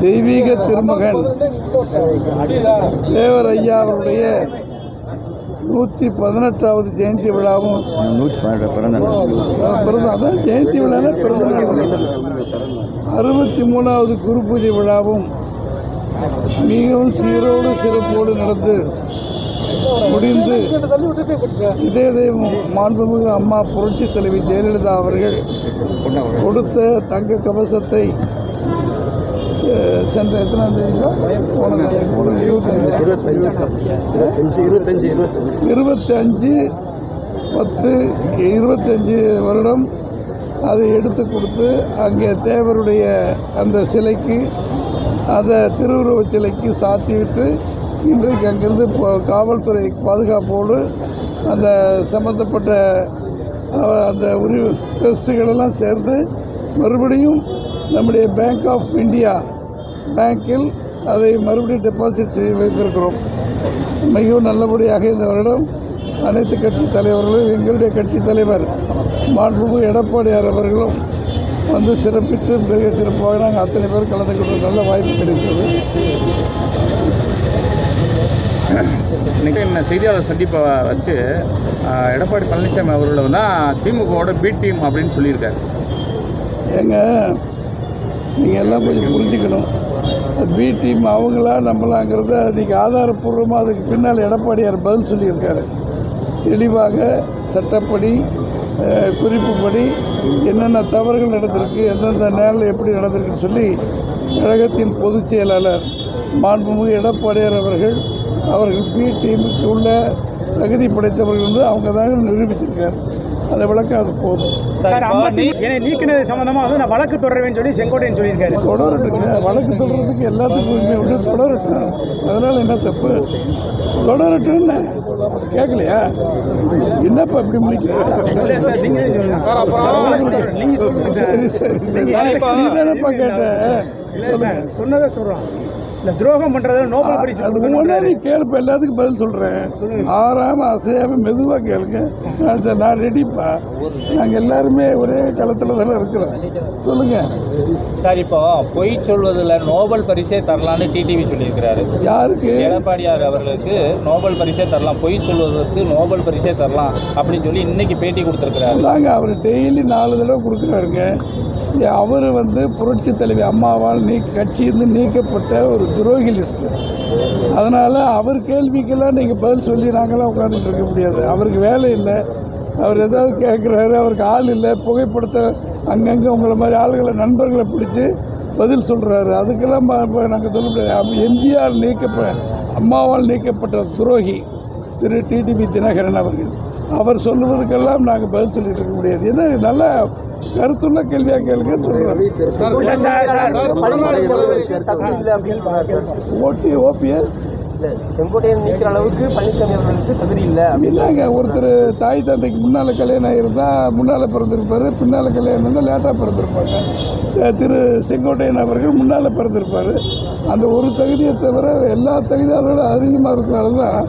தெய்வீக திருமகன் தேவர் ஐயா அவருடைய நூற்றி பதினெட்டாவது ஜெயந்தி விழாவும் நூற்றி பிறந்த. பிறந்த அதான் ஜெயந்தி விழானா பிறந்த. அறுபத்தி மூணாவது குரு பூஜை விழாவும் மிகவும் சீரோடு சிறப்போடு நடந்து முடிந்து இதே தெய்வம் மாண்புமிகு அம்மா புரட்சி தலைவி ஜெயலலிதா அவர்கள் கொடுத்த தங்க கவசத்தை சென்ற எத்தனாம் தேதிங்களா போன போன இருபத்தஞ்சு இருபத்தஞ்சு. இருபத்தஞ்சு பத்து இருபத்தஞ்சு வருடம் அதை எடுத்து கொடுத்து அங்கே தேவருடைய அந்த சிலைக்கு அந்த திருவுருவச் சிலைக்கு சாத்திவிட்டு இன்றைக்கு அங்கிருந்து இப்போ காவல்துறை பாதுகாப்போடு அந்த சம்பந்தப்பட்ட அஹ், அந்த உரி டெஸ்ட்டுகளெல்லாம் சேர்ந்து மறுபடியும் நம்முடைய பேங்க் ஆஃப் இந்தியா பேங்கில் அதை மறுபடியும் டெபாசிட் செய்து வைத்திருக்கிறோம். மிகவும் நல்லபடியாக இந்த வருடம் அனைத்து கட்சி தலைவர்களும் எங்களுடைய கட்சி தலைவர் மாண்புமிகு எடப்பாடியார் அவர்களும் வந்து சிறப்பித்து மிக சிறப்பாக நாங்கள் அத்தனை பேர் கலந்து கொள்ள நல்ல வாய்ப்பு கிடைத்தது. என்ன செய்தியாளர் சந்திப்பை வச்சு எடப்பாடி பழனிசாமி அவர்கள் தான் திமுகவோட பி டீம் அப்படின்னு சொல்லியிருக்காரு. ஏங்க நீங்கள் எல்லாம் கொஞ்சம் புரிஞ்சுக்கணும். பி டீம் அவங்களா நம்மளாங்கிறத இன்றைக்கி ஆதாரப்பூர்வமாக அதுக்கு பின்னால் எடப்பாடியார் பதில் சொல்லியிருக்காரு. தெளிவாக சட்டப்படி குறிப்புப்படி என்னென்ன தவறுகள் நடந்திருக்கு எந்தெந்த நேரில் எப்படி நடந்திருக்குன்னு சொல்லி கழகத்தின் பொதுச் செயலாளர் மாண்புமிகு எடப்பாடியார் அவர்கள் அவர்கள் பி டீமுக்கு உள்ள தகுதி படைத்தவர்கள் வந்து அவங்க தாங்க நிரூபித்திருக்கார் அந்த விளக்கம் அது போதும். சார் ஐம்பத்தி நீக்கினது சம்பந்தமா வந்து நான் வழக்கு தொடருவேன்னு சொல்லி செங்கோட்டையன் சொல்லியிருக்காரு. தொடரட்டுங்க. வழக்கு தொடர்றதுக்கு எல்லாத்துக்கும் உரிமை உண்டு. தொடரட்டும். அதனால என்ன தப்பு? தொடரட்டும்னு கேட்கலையா என்னப்பா இப்படி முடிக்கிறேன் சார் சார் நீ தானப்பா கேட்ட? சொன்னதை சொல்றோம். இல்ல துரோகம் பண்றதுல நோபல் பரிசு கொடுக்கணும் நீ கேளுப்ப எல்லாத்துக்கும் பதில் சொல்கிறேன் ஆறாம அசையாம மெதுவாக கேளுங்க. நான் நான் ரெடிப்பா நாங்கள் எல்லாருமே ஒரே களத்தில் தானே இருக்கிறோம். சொல்லுங்கள் சார் இப்போ பொய் சொல்வதில் நோபல் பரிசே தரலான்னு டிடிவி சொல்லியிருக்கிறாரு. யாருக்கு? எடப்பாடியார் அவர்களுக்கு நோபல் பரிசே தரலாம். பொய் சொல்வதற்கு நோபல் பரிசே தரலாம் அப்படின்னு சொல்லி இன்னைக்கு பேட்டி கொடுத்துருக்கிறாரு. தாங்க அவர் டெய்லி நாலு தடவை கொடுக்குறாருங்க. அவர் வந்து புரட்சி தலைவி அம்மாவால் நீ கட்சியிருந்து நீக்கப்பட்ட ஒரு துரோகி லிஸ்ட்டு அதனால் அவர் கேள்விக்கெல்லாம் நீங்கள் பதில் சொல்லி நாங்களாம் உட்காந்துட்டு இருக்க முடியாது. அவருக்கு வேலை இல்லை. அவர் ஏதாவது கேட்குறாரு அவருக்கு ஆள் இல்லை புகைப்படத்தை அங்கங்கே உங்களை மாதிரி ஆளுகளை நண்பர்களை பிடிச்சி பதில் சொல்கிறாரு அதுக்கெல்லாம் நாங்கள் சொல்ல முடியாது. எம்ஜிஆர் நீக்கப்ப அம்மாவால் நீக்கப்பட்ட துரோகி திரு டிடிபி தினகரன் அவர்கள். அவர் சொல்லுவதுக்கெல்லாம் நாங்கள் பதில் சொல்லிட்டு இருக்க முடியாது. ஏன்னா நல்லா கருத்துள்ள கேள்வியாக கேளுங்க சொல்கிறேன் இல்ல சார் சார் ஓடி ஓபிஎஸ் செங்கோட்டையன் நீக்கிற அளவுக்கு பழனிசாமி அவர்களுக்கு தகுதி இல்லை இல்லைங்க ஒருத்தர் தாய் தந்தைக்கு முன்னால் கல்யாணம் ஆகிருந்தா முன்னால் பிறந்திருப்பார் பின்னால் கல்யாணம் இருந்தால் லேட்டாக பிறந்திருப்பாங்க திரு செங்கோட்டையன் அவர்கள் முன்னால் பிறந்திருப்பார் அந்த ஒரு தகுதியை தவிர எல்லா தகுதியும் அதோட அதிகமாக இருக்கிறனால தான்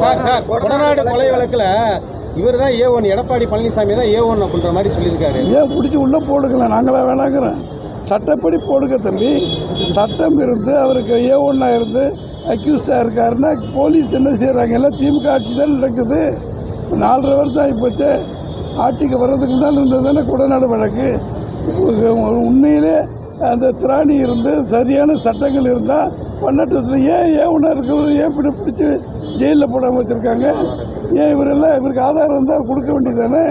சார் சார் கொடநாடு கொலை வழக்கில் இவர் தான் ஏ ஒன் எடப்பாடி பழனிசாமி தான் ஏ ஒன் அப்படின்ற மாதிரி சொல்லியிருக்காரு. ஏன் பிடிச்சி உள்ளே போடுக்கலாம் நாங்களே வேணாங்கிறோம் சட்டப்படி போடுங்க தம்பி. சட்டம் இருந்து அவருக்கு ஏ ஒன்றா இருந்து அக்யூஸ்டாக இருக்காருன்னா போலீஸ் என்ன செய்கிறாங்க எல்லாம் திமுக ஆட்சி தான் நடக்குது. நாலரை வருஷம் ஆகிப்போச்சு. ஆட்சிக்கு வர்றதுக்கு முன்னால் இருந்தது தானே குடநாடு வழக்கு? உண்மையிலே அந்த திராணி இருந்து சரியான சட்டங்கள் இருந்தால் பண்ணட்டத்தில் ஏன் ஏன் ஒன்றா இருக்கிறது ஏன் இப்படி பிடிச்சி ஜெயிலில் போடாமல் வச்சுருக்காங்க. ஏன் இவரெல்லாம் இவருக்கு ஆதாரம் இருந்தால் கொடுக்க வேண்டியதானே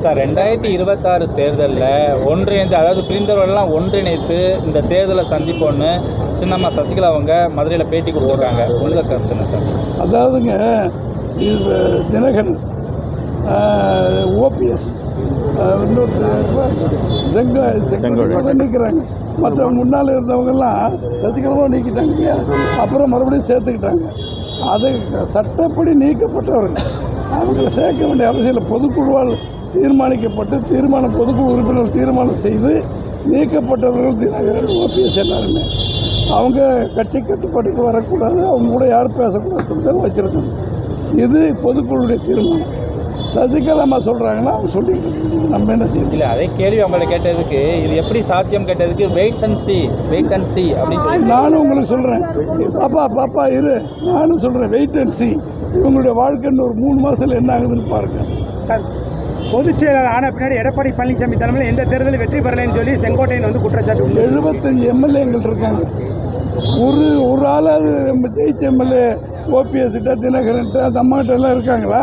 சார் ரெண்டாயிரத்தி இருபத்தாறு தேர்தலில் ஒன்றிணைந்து அதாவது பிரிந்தவர்கள்லாம் ஒன்றிணைத்து இந்த தேர்தலை சந்திப்போன்னு சின்னம்மா சசிகலா அவங்க மதுரையில் பேட்டி கொடுத்துருக்காங்க உங்கள் கருத்து என்ன சார்? அதாவதுங்க இது தினகரன் ஓபிஎஸ் செங்கோடு நிற்கிறாங்க மற்ற முன்னால் இருந்தவங்கெல்லாம் சசிகலமாக நீக்கிட்டாங்க இல்லையா? அப்புறம் மறுபடியும் சேர்த்துக்கிட்டாங்க. அது சட்டப்படி நீக்கப்பட்டவர்கள். அவங்களை சேர்க்க வேண்டிய அவசியம் இல்லை. பொதுக்குழுவால் தீர்மானிக்கப்பட்டு தீர்மானம் பொதுக்குழு உறுப்பினர் தீர்மானம் செய்து நீக்கப்பட்டவர்கள் தினகரன் ஓபிஎஸ் எல்லாருமே. அவங்க கட்சி கட்டுப்பாட்டுக்கு வரக்கூடாது. அவங்க கூட யாரும் பேசக்கூடாதுன்னு தான் வச்சுருக்காங்க. இது பொதுக்குழுடைய தீர்மானம். சசிகலா அம்மா சொல்கிறாங்கன்னா அவங்க சொல்லிட்டு. நம்ம என்ன செய்யணும் இல்லை அதே கேள்வி அவங்கள்ட்ட கேட்டதுக்கு இது எப்படி சாத்தியம் கேட்டதுக்கு wait and see wait and see அப்படின்னு சொல்லி நானும் உங்களுக்கு சொல்கிறேன் பாப்பா பாப்பா இரு. நானும் சொல்கிறேன் வெயிட் அண்ட் சி இவங்களுடைய வாழ்க்கைன்னு ஒரு மூணு மாதத்தில் என்ன ஆகுதுன்னு பாருங்கள் சார் பொதுச் செயலாளர் ஆன பின்னாடி எடப்பாடி பழனிசாமி தலைமையில் எந்த தேர்தலில் வெற்றி பெறலைன்னு சொல்லி செங்கோட்டையன் வந்து குற்றச்சாட்டு. எழுபத்தஞ்சு எம்எல்ஏங்கள் இருக்காங்க. ஒரு ஒரு ஆளாவது நம்ம ஜெயிச்ச எம்எல்ஏ ஓபிஎஸ் கிட்ட தினகரன்ட்ட அந்த அம்மாகிட்ட எல்லாம் இருக்காங்களா?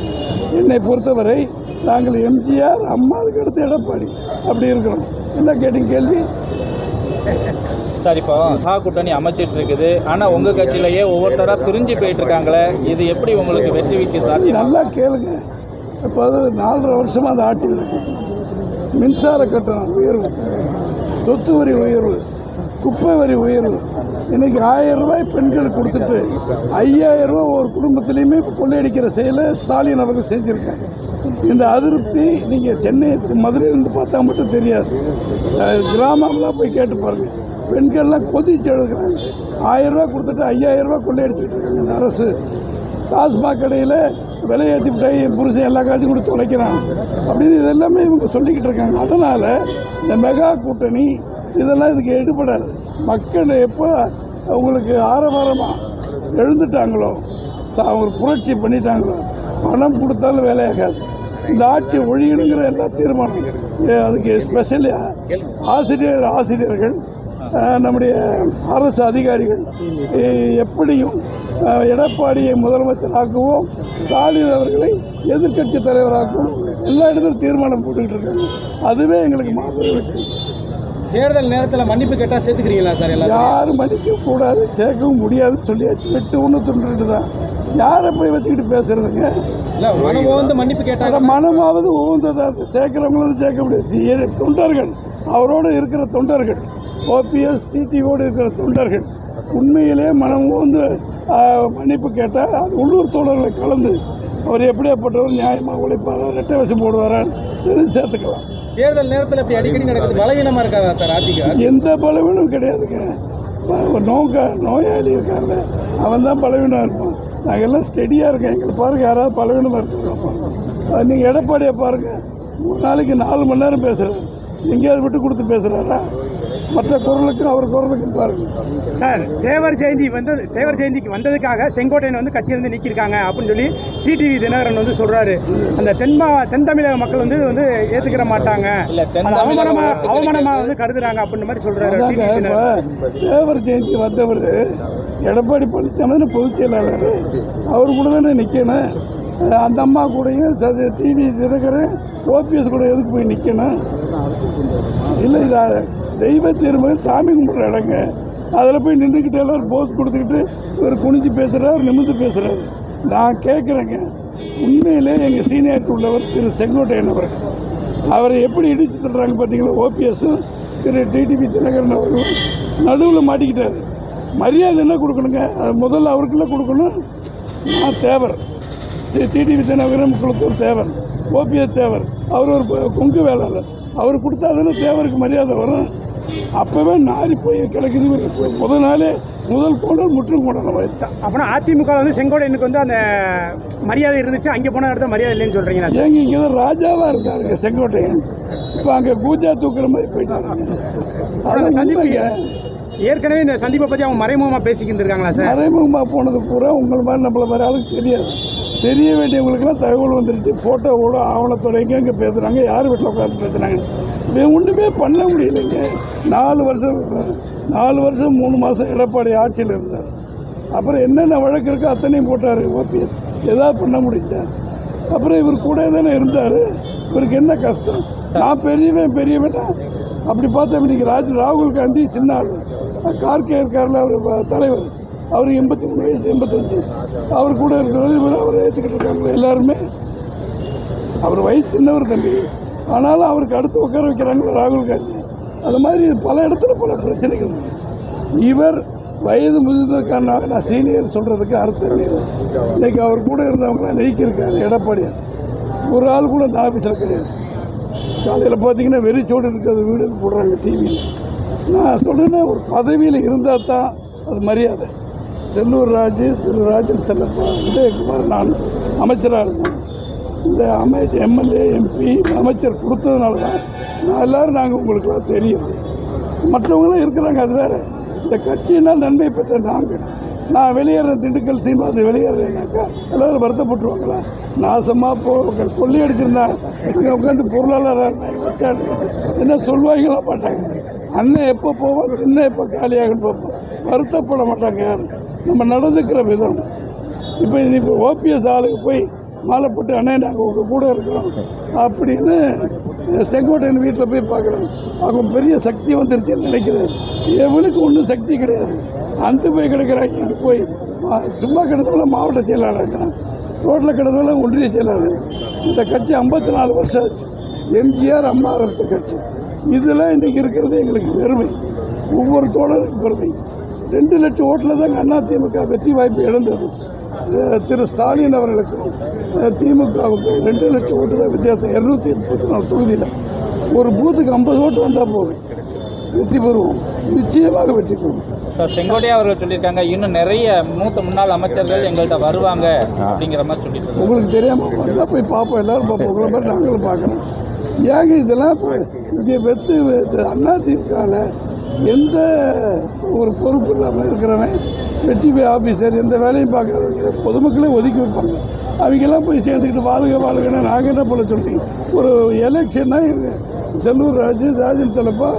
என்னை பொறுத்தவரை நாங்கள் எம்ஜிஆர் அம்மாவுக்கு அடுத்து எடப்பாடி. அப்படி இருக்கிறோம். என்ன கேட்டீங்க கேள்வி? சார் இப்போ சா கூட்டணி அமைச்சிட்டு இருக்குது. ஆனால் உங்கள் கட்சியிலேயே ஒவ்வொருத்தராக பிரிஞ்சு போயிட்டு இருக்காங்களே இது எப்படி உங்களுக்கு வெற்றி வைக்க சாத்தியம்? நல்லா கேளுங்க. இப்போ அது நாலரை வருஷமாக அந்த ஆட்சி நடக்குது. மின்சார கட்டணம் உயர்வு. சொத்து வரி உயர்வு. குப்பை வரி உயர்வு இன்றைக்கி ஆயிரம் ரூபாய் பெண்களுக்கு கொடுத்துட்டு ஐயாயிரம் ரூபாய் ஒரு குடும்பத்திலையுமே இப்போ கொள்ளையடிக்கிற செயலை ஸ்டாலின் அவர்கள் செஞ்சுருக்காங்க இந்த அதிருப்தி நீங்கள் சென்னை மதுரையிலேருந்து பார்த்தா மட்டும் தெரியாது. கிராமம்லாம் போய் கேட்டு பாருங்கள் பெண்கள்லாம் கொதிச்சு எழுதுகிறாங்க ஆயிரம் கொடுத்துட்டு ஐயாயிரரூபா கொள்ளையடிச்சுட்டு இருக்காங்க. இந்த அரசு டாஸ்மாக் கடையில் விலையேற்றி விட்டாய் என் புருஷன் எல்லா காசும் கொடுத்து உழைக்கிறான் அப்படின்னு இதெல்லாமே இவங்க சொல்லிக்கிட்டு இருக்காங்க. அதனால் இந்த மெகா கூட்டணி இதெல்லாம் இதுக்கு எடுபடாது மக்கள் எப்போ அவங்களுக்கு ஆரவாரமாக எழுந்துட்டாங்களோ ச- அவங்க புரட்சி பண்ணிட்டாங்களோ பணம் கொடுத்தாலும் வேலையாகாது இந்த ஆட்சி ஒழியணுங்கிற எல்லா தீர்மானம் அதுக்கு ஸ்பெஷலியாக ஆசிரியர் ஆசிரியர்கள் நம்முடைய அரசு அதிகாரிகள் எப்படியும் எடப்பாடியை முதலமைச்சர் ஆக்குவோம் ஸ்டாலின் அவர்களை எதிர்க்கட்சி தலைவராக்குவோம் எல்லா இடத்துலையும் தீர்மானம் போட்டுக்கிட்டு இருக்காங்க. அதுவே எங்களுக்கு மாபெரும் இருக்குது தேர்தல் நேரத்தில் மன்னிப்பு கேட்டால் சேர்த்துக்கிறீங்களா சார் எல்லாரும் யாரும் மன்னிக்க கூடாது சேர்க்கவும் முடியாதுன்னு சொல்லியாச்சு. வெட்டு ஒன்று துண்டுட்டு தான். யாரை போய் வச்சுக்கிட்டு பேசுறதுங்க? இல்லை மனம் வந்து மன்னிப்பு கேட்டாங்க அந்த மனமாவது உகந்ததாக சேர்க்கிறவங்களும் சேர்க்க முடியாது. தொண்டர்கள். அவரோடு இருக்கிற தொண்டர்கள். ஓபிஎஸ் டிடிஓடு இருக்கிற தொண்டர்கள். உண்மையிலே மனம் வந்து மன்னிப்பு கேட்டால் அது உள்ளூர் தோழர்களை கலந்து அவர் எப்படியாப்பட்டவர் நியாயமாக உழைப்பாரா ரெட்டை வசம் போடுவாரான்னு சேர்த்துக்கலாம். தேர்தல் நேரத்தில் இப்படி அடிக்கடி நடக்குது. பலவீனமாக இருக்காதா சார் அதிக எந்த பலவீனம் கிடையாதுங்க. ஒரு நோக்க நோயாளி இருக்காங்க அவன் தான் பலவீனம் இருப்பான். நாங்கள் எல்லாம் ஸ்டெடியாக இருக்கோம். எங்களை பாருங்கள் யாராவது பலவீனமாக இருக்கிறோம் நீங்கள் எடப்பாடியை பாருங்கள் ஒரு நாளைக்கு நாலு மணி நேரம் பேசுகிறாரு எங்கேயாவது விட்டு கொடுத்து பேசுகிறாரா மற்ற குரலுக்கும் அவர் குரலுக்கும் பாருங்கள் சார் தேவர் ஜெயந்தி வந்தது தேவர் ஜெயந்திக்கு வந்ததுக்காக செங்கோட்டையன் வந்து கட்சியிலிருந்து நீக்கியிருக்காங்க அப்படின்னு சொல்லி டிடிவி தினகரன் வந்து சொல்றாரு. அந்த தென்மா தென் தமிழக மக்கள் வந்து வந்து ஏத்துக்கிற மாட்டாங்க. இல்ல, தென் அது தமிழக அவமானமா மக்களுக்கு அவமானமா வந்து கருதுறாங்க அப்படின்ற மாதிரி. இப்போ தேவர் ஜெயந்தி வந்தவர் எடப்பாடி பழனிசாமி பொதுச் செயலாளர் அவர் கூட தானே நிற்கணும் அந்த அம்மா கூடயும் டிவி தினகரன் ஓபிஎஸ் கூட எதுக்கு போய் நிற்கணும் இல்லை இதா தெய்வ தீர்மானம் சாமி கும்பிட்ற இடங்க. அதில் போய் நின்றுக்கிட்டு எல்லோரும் போஸ் கொடுத்துக்கிட்டு இவர் குனிஞ்சு பேசுகிறார் நிமிர்ந்து பேசுகிறாரு நான் கேட்குறேங்க உண்மையிலே எங்கள் சீனியர் உள்ளவர் திரு செங்கோட்டையன் அவர்கள். அவரை எப்படி இடித்து தள்ளுறாங்க பார்த்தீங்களா ஓபிஎஸ்ஸும் திரு டிடிபி தினகரன் அவர்களும் நடுவில் மாட்டிக்கிட்டார். மரியாதை என்ன கொடுக்கணுங்க? அது முதல்ல அவருக்குள்ள கொடுக்கணும். நான் தேவர். டிடிவி தினகரன் குளத்தூர் தேவர். ஓபிஎஸ் தேவர். அவர் ஒரு கொங்கு வேளாளர். அவர் கொடுத்தா தானே தேவருக்கு மரியாதை வரும். அப்போவே நாரி போய் கிடக்குது முதல் நாளே முதல் கோடல் முற்றும் கோடல் அப்போனா அதிமுக வந்து செங்கோட்டையனுக்கு வந்து அந்த மரியாதை இருந்துச்சு அங்கே போன இடத்துல மரியாதை இல்லைன்னு சொல்கிறீங்களா ஏங்க இங்கே தான் ராஜாவாக இருக்காருங்க செங்கோட்டையன். இப்போ அங்கே கூஜா தூக்குற மாதிரி போயிட்டாருங்க. அந்த அது சந்திப்பு சந்திப்பு ஏற்கனவே இந்த சந்திப்பை பற்றி அவங்க மறைமுகமாக பேசிக்கிட்டு இருக்காங்களா சார்? மறைமுகமாக போனது பூரா உங்களை மாதிரி நம்மள மாதிரி ஆளுக்கு தெரியாது. தெரிய வேண்டியவங்களுக்குலாம் தகவல் வந்துருச்சு. ஃபோட்டோவோட ஆவணத்தோட எங்கெங்கே பேசுகிறாங்க யார் வீட்டில் உட்காந்து பேசுகிறாங்க ஒன்றுமே பண்ண முடியலைங்க. நாலு வருஷம் நாலு வருஷம் மூணு மாதம் எடப்பாடி ஆட்சியில் இருந்தார். அப்புறம் என்னென்ன வழக்கு இருக்கோ அத்தனையும் போட்டார் ஓபிஎஸ். ஏதாவது பண்ண முடிஞ்சா. அப்புறம் இவர் கூட தானே இருந்தார். இவருக்கு என்ன கஷ்டம்? நான் பெரியவன் பெரியவனா. அப்படி பார்த்தா இன்னைக்கு ராஜ் ராகுல் காந்தி சின்ன ஆள். கார்கே இருக்கார்ல அவர் தலைவர். அவர் எண்பத்தி மூணு வயசு எண்பத்தஞ்சு. அவர் கூட இருக்கிறவர் இவர் அவரை ஏற்றுக்கிட்டு இருக்காங்க எல்லாருமே. அவர் வயசு சின்னவர் தம்பி. ஆனாலும் அவருக்கு அடுத்து உட்கார வைக்கிறாங்க ராகுல் காந்தி. அது மாதிரி பல இடத்துல பல பிரச்சனைகள். இவர் வயது முதிர்ந்ததுக்கான நான் சீனியர் சொல்கிறதுக்கு அர்த்தம் இல்லை. இன்னைக்கு அவர் கூட இருந்தவங்களாம் நீக்கியிருக்காரு எடப்பாடியார் ஒரு ஆள் கூட இந்த ஆஃபீஸில் கிடையாது. காலையில் பார்த்தீங்கன்னா வெறிச்சோடு இருக்கிறது வீடு போடுறாங்க டிவியில் நான் சொல்கிறேன்னா ஒரு பதவியில் இருந்தால் தான் அது மரியாதை. செல்லூர் ராஜு திரு ராஜன் செல்லப்பா உதயகுமார் நான் அமைச்சராக இருந்தேன் இந்த அமை எம்எல்ஏ எம்பி அமைச்சர் கொடுத்ததுனால தான் நான் எல்லோரும் நாங்கள் உங்களுக்குலாம் தெரியும். மற்றவங்களும் இருக்கிறாங்க அது வேறு. இந்த கட்சியினால் நன்மை பெற்ற நாங்கள். நான் வெளியேற திண்டுக்கல் சீனிவாசன் வெளியேறேனாக்கா எல்லோரும் வருத்தப்பட்டுருவாங்களா? நாசமாக போ கொள்ளையடிச்சிருந்தா இங்கே உட்காந்து பொருளாளராக வச்சாடு என்ன சொல்லுவாங்களா மாட்டாங்க. அண்ணன் எப்போ போவோம் சின்ன எப்போ காலியாகன்னு பார்ப்போம் வருத்தப்பட மாட்டாங்க யாரும். நம்ம நடந்துக்கிற விதம். இப்போ இப்போ ஓபிஎஸ் ஆளுக்கு போய் மாலை போட்டு அண்ணே நாங்கள் உங்கள் கூட இருக்கிறோம். அப்படின்னு செங்கோட்டையன் வீட்டில் போய் பார்க்குறோம் அவங்க பெரிய சக்தி வந்துருச்சுன்னு நினைக்கிறாரு. எவனுக்கு ஒன்றும் சக்தி கிடையாது. அந்த போய் கிடக்கிறாங்க இங்கே போய். சும்மா கிடந்தவங்கள மாவட்ட செயலாளர் இருக்கிறான். ரோட்டில் கிடந்தவள ஒன்றிய செயலாளர் இந்த கட்சி ஐம்பத்தி நாலு வருஷம் ஆச்சு. எம்ஜிஆர் அம்மா ஆரம்பித்த கட்சி. இதில் இன்றைக்கி இருக்கிறது எங்களுக்கு பெருமை. ஒவ்வொரு தோழருக்கும் பெருமை. ரெண்டு லட்சம் ஓட்டில் தாங்க அதிமுக வெற்றி வாய்ப்பு இழந்தது. திரு ஸ்டாலின் அவர்களுக்கும் அஹ் திமுகவுக்கு ரெண்டு லட்சம் ஓட்டு தான் வித்தியாசம். இரநூத்தி முப்பத்தி நாலு தொகுதியில் ஒரு பூத்துக்கு ஐம்பது ஓட்டு வந்தால் போதும். வெற்றி பெறுவோம். நிச்சயமாக வெற்றி பெறுவோம். சார் செங்கோட்டையா அவர்கள் சொல்லியிருக்காங்க இன்னும் நிறைய மூத்த முன்னாள் அமைச்சர்கள் எங்கள்கிட்ட வருவாங்க அப்படிங்கிற மாதிரி சொல்லிட்டு. உங்களுக்கு தெரியாமல் வந்தால் போய் பார்ப்போம். எல்லாரும் பார்ப்போம். உங்களை மாதிரி நாங்களும் பார்க்குறோம். ஏங்க இதெல்லாம் இப்போ இங்கே வெத்து அண்ணா திமுகவில் எந்த ஒரு பொறுப்பு இல்லாமல் இருக்கிறவன் வெற்றி ஆஃபீஸர் எந்த வேலையும் பார்க்காதவங்க. பொதுமக்களே ஒதுக்கி வைப்பாங்க. அவங்கெல்லாம் போய் சேர்ந்துக்கிட்டு வாழ்க வாழ்கன்னு நாங்கள் என்ன பண்ண சொல்லிட்டு ஒரு எலெக்ஷன்னா செல்லூர் ராஜு ராஜன் தலைப்பா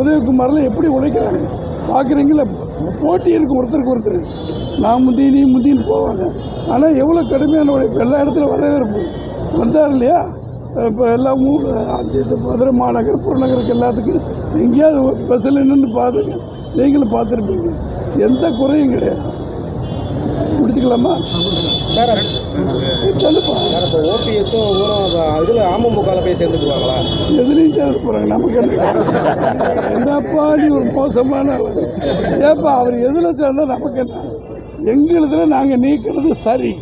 உதயகுமாரில் எப்படி உழைக்கிறாங்க? பார்க்குறீங்களா? போட்டி இருக்கும் ஒருத்தருக்கு ஒருத்தர். நான் முந்தி நீ முந்தின்னு போவாங்க. ஆனால் எவ்வளோ கடுமையான உழைப்பு? எல்லா இடத்துல வரவேற்பு. வந்தார் இல்லையா? இப்போ எல்லா ஊர் அஞ்சு மதுரை மாநகர் புறநகருக்கு எல்லாத்துக்கும் எங்கேயாவது பஸ்ஸில் நின்று பார்த்துங்க நீங்களும் பார்த்துருப்பீங்க. எந்த குறையும் கிடையாது. முடிச்சுக்கலாமா சார் சொல்லுப்பா. ஓபிஎஸும் இதில் அமமுகவில் போய் சேர்ந்துக்குவாங்களா? சேர்ந்து போகிறாங்க நமக்கு என்ன? என்னப்பா நீ ஒரு மோசமான. ஏப்பா அவர் எதில் சேர்ந்தால் நமக்கு என்ன? எங்களுதுல நாங்கள் நீக்கிறது சரி.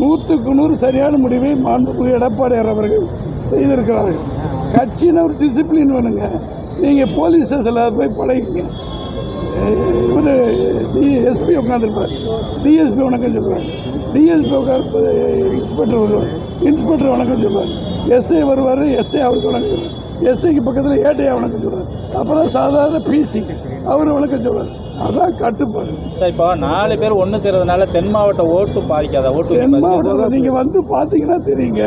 நூற்றுக்கு நூறு சரியான முடிவை மாண்புமிகு எடப்பாடியார் அவர்கள் செய்திருக்கிறார்கள். கட்சின்னு ஒரு டிசிப்ளின் வேணுங்க. நீங்கள் போலீஸ் ஸ்டேஷனில் போய் பழகிங்க இவர் டிஎஸ்பி உட்காந்துருப்பார் டிஎஸ்பி வணக்கம் சொல்லுவார். டிஎஸ்பி உட்காந்து இன்ஸ்பெக்டர் வருவார். இன்ஸ்பெக்டர் வணக்கம் சொல்லுவார். எஸ்ஐ வருவார் எஸ்ஐ அவருக்கு வணக்கம் சொல்லுவார். எஸ்ஐக்கு பக்கத்தில் ஏட்டையா வணக்கம் சொல்லுவார். அப்புறம் சாதாரண பிசி அவர் வணக்கம் சொல்லுவார். அதான் கட்டுப்பாடு. சார் இப்போ நாலு பேர் ஒன்று சேர்றதுனால தென் மாவட்ட ஓட்டு பாதிக்காதா? ஓட்டு தென்? மாவட்டத்தில் நீங்கள் வந்து பார்த்தீங்கன்னா தெரியுங்க.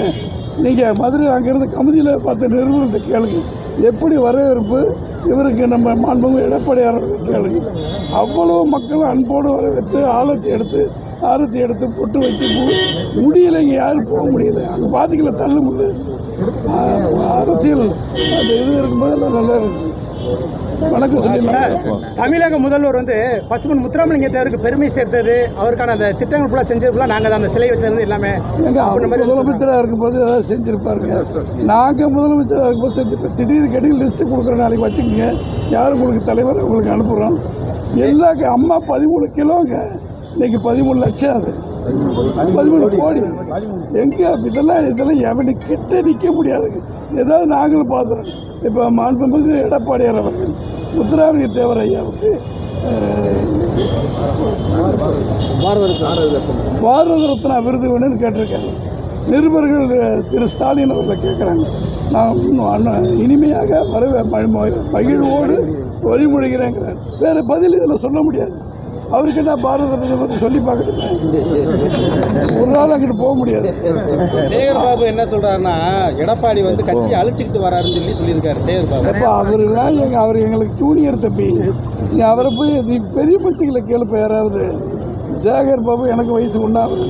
நீங்கள் மதுரை அங்கேருந்து கமிதியில் பார்த்த நிறுவனத்தை கேளுங்க. எப்படி வரவேற்பு இவருக்கு நம்ம மாண்புமிகு எடப்பாடியார் அவர்கள் கேளுங்க அவ்வளோ மக்கள் அன்போடு வரவேற்று ஆழத்தை எடுத்து ஆரத்தி எடுத்து பொட்டு வச்சு முடியல இங்கே யாரும் போக முடியல. அங்கே பார்த்தீங்களா தள்ளு அரசியல் அந்த இது இருக்கும்போது நல்லா இருக்குது தமிழக முதல்வர் வந்து பசுமன் முத்துராமலிங்க தேவருக்கு பெருமை சேர்த்தது. அவருக்கான அந்த திட்டங்கள் ஃபுல்லாக செஞ்சதுலாம் நாங்கள் தான் அந்த சிலை வச்சிருந்து எல்லாமே முதலமைச்சராக இருக்கும்போது ஏதாவது செஞ்சுருப்பாருங்க. நாங்கள் முதலமைச்சராக இருக்கும்போது செஞ்சுருப்போம் திடீர்னு கேட்டு லிஸ்ட்டு கொடுக்குற நாளைக்கு வச்சுக்கோங்க. யார் உங்களுக்கு தலைவர்? உங்களுக்கு அனுப்புகிறோம் எல்லா அம்மா பதிமூணு கிலோங்க. இன்னைக்கு பதிமூணு லட்சம் அது. பதிமூணு கோடி. எங்கே இதெல்லாம் இதெல்லாம் எவனு கிட்ட நிற்க முடியாதுங்க ஏதாவது நாங்களும் பார்த்துறோம் இப்போ மாண்புமிகு எடப்பாடியார் அவர்கள் முத்துராமலிங்க தேவர் ஐயாவுக்கு பாரத ரத்னா விருது வேணும்னு கேட்டிருக்காங்க. நிருபர்கள் திரு ஸ்டாலின் அவர்களை கேட்குறாங்க நான் இன்னும் அண்ணன் இனிமையாக வரவே மகிழ்வோடு வழிமொழிகிறேங்கிறார் வேறு பதில் இதில் சொல்ல முடியாது. அவருக்கு என்ன பாரத பற்றி சொல்லி பார்க்கட்டுமே ஒரு நாள் அங்கிட்டு போக முடியாது. சேகர் பாபு என்ன சொல்றாருன்னா எடப்பாடி வந்து கட்சியை அழிச்சுக்கிட்டு வராருன்னு சொல்லி சொல்லியிருக்காரு சேகர் பாபு. அப்போ அவருலாம் எங்க அவர் எங்களுக்கு ஜூனியர் தம்பி. நீ அவரை போய் நீ பெரிய பத்திகளை கேளுப்ப யாராவது. சேகர் பாபு எனக்கு வயசு ஒன்றாவது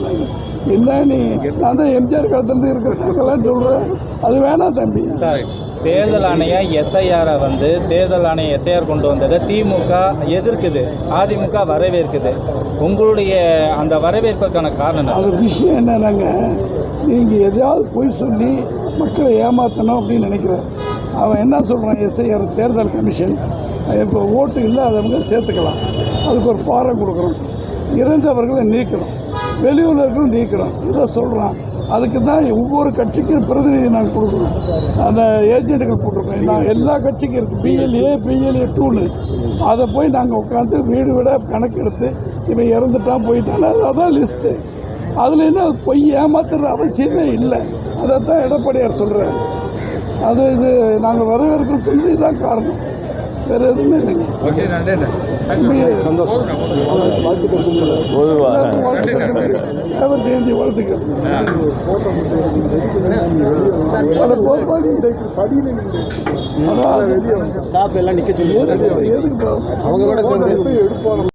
என்ன நீ நான் தான் எம்ஜிஆர் காலத்துலேருந்து இருக்கிறேன். சொல்கிறேன் அது வேணாம் தம்பி. சார் தேர்தல் ஆணையம் எஸ்ஐஆரை வந்து தேர்தல் ஆணையம் எஸ்ஐஆர் கொண்டு வந்ததை திமுக எதிர்க்குது. அதிமுக வரவேற்குது. உங்களுடைய அந்த வரவேற்பதற்கான காரணம் அது விஷயம் என்னன்னாங்க? நீங்கள் எதையாவது பொய் சொல்லி மக்களை ஏமாற்றணும் அப்படின்னு நினைக்கிறேன். அவன் என்ன சொல்கிறான் எஸ்ஐஆர் தேர்தல் கமிஷன். இப்போ ஓட்டு இல்லாதவங்க சேர்த்துக்கலாம். அதுக்கு ஒரு ஃபாரம் கொடுக்குறோம் இறந்தவர்களை நீக்கிறோம் வெளியூர்களும் நீக்கிறோம் இதை சொல்கிறான் அதுக்கு தான் ஒவ்வொரு கட்சிக்கும் பிரதிநிதி நாங்கள் கொடுக்குறோம் அந்த ஏஜென்ட்டுகள் போட்டிருக்கோம் நான் எல்லா கட்சிக்கும் இருக்குது பிஎல்ஏ பிஎல்ஏ டூன்னு அதை போய் நாங்கள் உட்காந்து வீடு விட கணக்கெடுத்து இவன் இறந்துட்டான் போயிட்டான். அதான் லிஸ்ட்டு அதில் என்ன பொய் ஏமாத்துற அவசியமே இல்லை. அதை தான் எடப்பாடியார் சொல்கிறார் அது இது நாங்கள் வரவேற்கிறதுக்கு இதுதான் காரணம். வேறு எதுவுமே இல்லைங்க. சந்தோஷம். தேவர் ஜெயந்தி எதுக்கு எதுக்கு அவங்களோட சேர்ந்து.